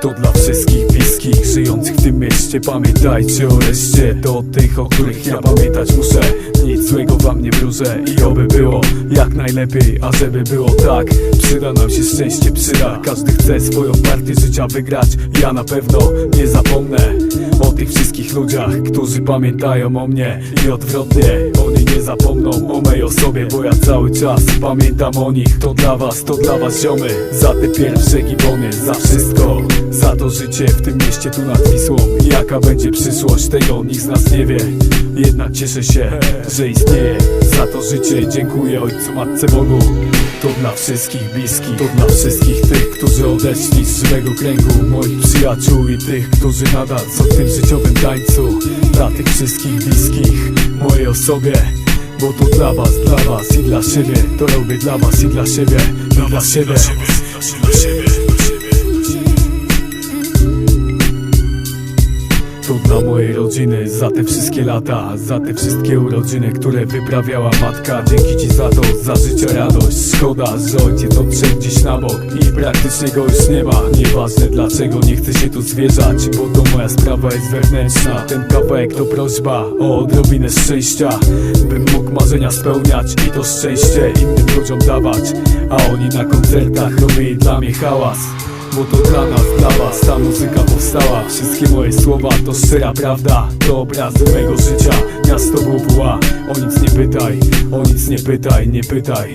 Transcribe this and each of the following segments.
To dla wszystkich bliskich, żyjących w tym mieście. Pamiętajcie o reszcie, to tych, o których ja pamiętać muszę. Nic złego wam nie wróżę i oby było jak najlepiej A żeby było tak, przyda nam się szczęście, przyda. Każdy chce swoją partię życia wygrać. Ja na pewno nie zapomnę o tych wszystkich ludziach, którzy pamiętają o mnie I odwrotnie, oni nie zapomną o mej osobie Bo ja cały czas pamiętam o nich. To dla was, to dla was ziomy. Za te pierwsze gibony, za wszystko Za to życie w tym mieście tu nad Wisłą. Jaka będzie przyszłość, tego nikt z nas nie wie. Jednak cieszę się, że istnieje. Za to życie dziękuję Ojcu Matce Bogu. To dla wszystkich bliskich, to dla wszystkich tych, którzy odeszli z żywego kręgu. Moich przyjaciół i tych, którzy nadal są w tym życiowym tańcu. Dla tych wszystkich bliskich, mojej osobie. Bo to dla was, dla was i dla siebie. To robię dla was i dla siebie, i dla siebie. To dla mojej rodziny, za te wszystkie lata Za te wszystkie urodziny, które wyprawiała matka. Dzięki ci za to, za życie radość. Szkoda, że ojciec odszedł dziś na bok I praktycznie go już nie ma. Nieważne dlaczego, nie chcę się tu zwierzać Bo to moja sprawa jest wewnętrzna. Ten kawałek to prośba o odrobinę szczęścia Bym mógł marzenia spełniać I to szczęście innym ludziom dawać A oni na koncertach robili dla mnie hałas bo to dla nas, dla was ta muzyka powstała. Wszystkie moje słowa to szczera prawda To obrazy mego życia. Miasto WWA O nic nie pytaj, o nic nie pytaj, nie pytaj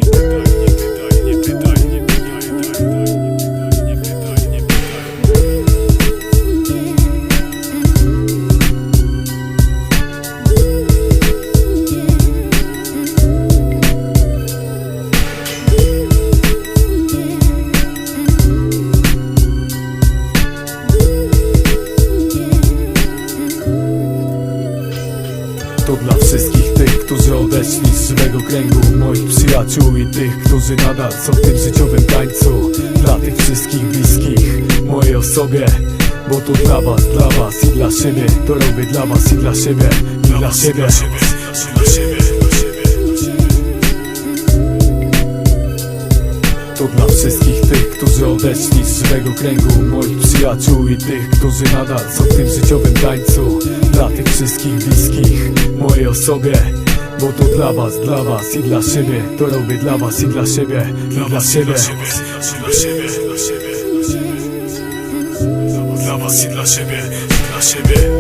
To dla wszystkich tych, którzy odeszli z żywego kręgu. Moich przyjaciół i tych, którzy nadal są w tym życiowym tańcu. Dla tych wszystkich bliskich, mojej osobie Bo to dla was, dla was i dla siebie. To robię dla was i dla siebie, i dla siebie. To dla wszystkich tych, którzy odeszli z żywego kręgu Moich przyjaciół i tych, którzy nadal są w tym życiowym tańcu. Dla tych wszystkich bliskich, mojej osobie Bo to dla was, dla was i dla siebie. To robię dla was i dla siebie, i dla siebie. Dla was i dla siebie, dla siebie